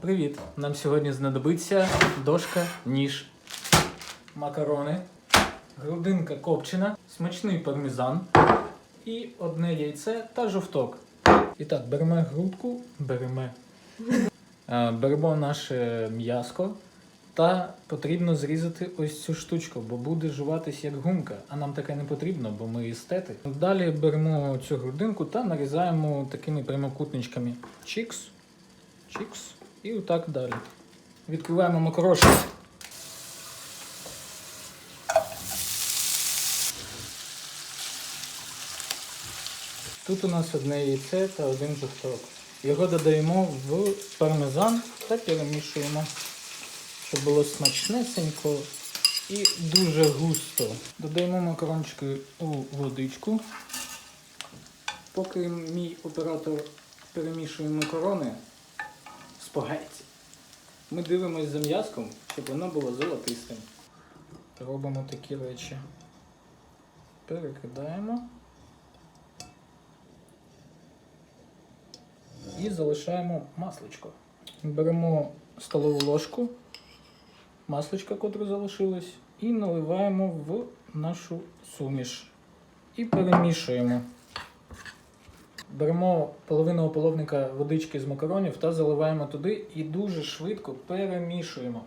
Привіт! Нам сьогодні знадобиться дошка, ніж, макарони, грудинка копчена, смачний пармезан і одне яйце та жовток. І так, беремо грудку, беремо, Е, беремо наше м'яско та потрібно зрізати ось цю штучку, бо буде жуватись як гумка, а нам таке не потрібно, бо ми естети. Далі беремо цю грудинку та нарізаємо такими прямокутничками. Чікс, чікс і отак далі. Відкриваємо макарошки. Тут у нас одне яйце та один жовток. Його додаємо в пармезан та перемішуємо, щоб було смачнесенько і дуже густо. Додаємо макарончики у водичку. Поки мій оператор перемішує макарони спагетті, ми дивимось за м'язком, щоб воно було золотистим. Робимо такі речі. Перекидаємо. І залишаємо масличко. Беремо столову ложку, масличка, котре залишилось, і наливаємо в нашу суміш. І перемішуємо. Беремо половину ополовника водички з макаронів та заливаємо туди і дуже швидко перемішуємо.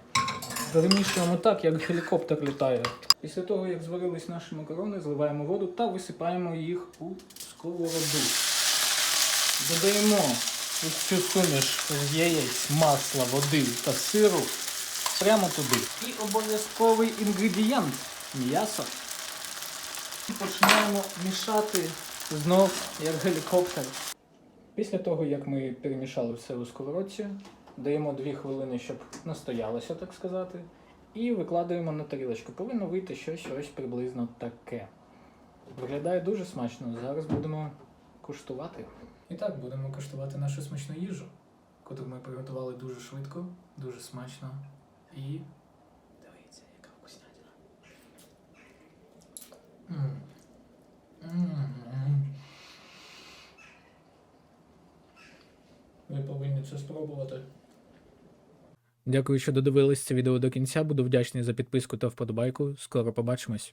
Перемішуємо так, як гелікоптер літає. Після того, як зварились наші макарони, зливаємо воду та висипаємо їх у сковороду. Додаємо цю суміш з яєць, масла, води та сиру прямо туди. І обов'язковий інгредієнт м'ясо. І починаємо мішати знов як гелікоптер. Після того, як ми перемішали все у сковородці, даємо 2 хвилини, щоб настоялося, так сказати, і викладаємо на тарілочку. Повинно вийти щось ось приблизно таке. Виглядає дуже смачно. Зараз будемо куштувати. І так, будемо куштувати нашу смачну їжу, яку ми приготували дуже швидко, дуже смачно. І Ви повинні це спробувати. Дякую, що додивились це відео до кінця. Буду вдячний за підписку та вподобайку. Скоро побачимось.